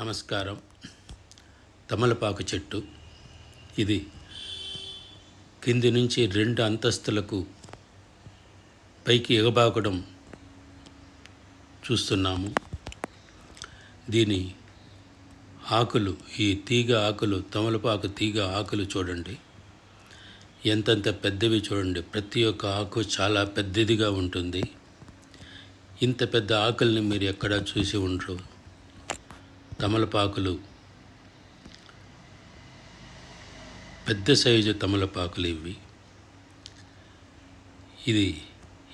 నమస్కారం. తమలపాకు చెట్టు. ఇది కింది నుంచి రెండు అంతస్తులకు పైకి ఎగబాకడం చూస్తున్నాము. దీని ఆకులు ఈ తీగ ఆకులు తమలపాకు తీగ ఆకులు చూడండి. ఎంతంత పెద్దవి చూడండి. ప్రతి ఒక్క ఆకు చాలా పెద్దదిగా ఉంటుంది. ఇంత పెద్ద ఆకుల్ని మీరు ఎక్కడా చూసి ఉండరు. తమలపాకులు. పెద్ద సైజు తమలపాకులు ఇవి ఇది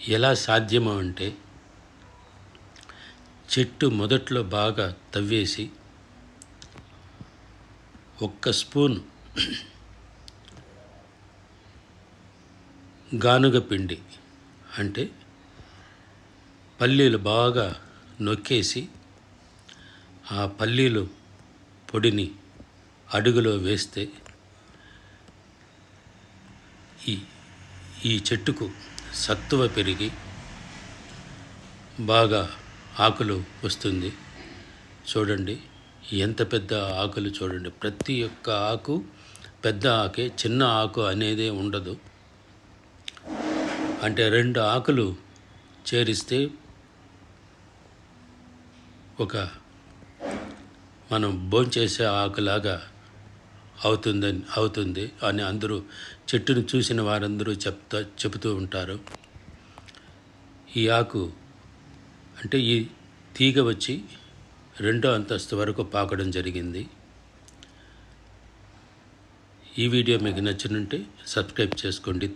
ఎలా సాధ్యమో అంటే చెట్టు మొదట్లో బాగా తవ్వేసి ఒక్క స్పూన్ గానుగ పిండి అంటే పల్లీలు బాగా నొక్కేసి ఆ పల్లీలు పొడిని అడుగులో వేస్తే ఈ ఈ చెట్టుకు సత్తువ పెరిగి బాగా ఆకులు వస్తుంది. చూడండి ఎంత పెద్ద ఆకులు చూడండి. ప్రతి ఒక్క ఆకు పెద్ద ఆకే చిన్న ఆకు అనేదే ఉండదు. అంటే రెండు ఆకులు చేరిస్తే ఒక మనం భోంచేసే ఆకులాగా అవుతుందని అవుతుంది అని అందరూ చెట్టును చూసిన వారందరూ చెప్తా చెబుతూ ఉంటారు. ఈ ఆకు అంటే ఈ తీగ వచ్చి రెండో అంతస్తు వరకు పాకడం జరిగింది. ఈ వీడియో మీకు నచ్చినుంటే సబ్స్క్రైబ్ చేసుకోండి.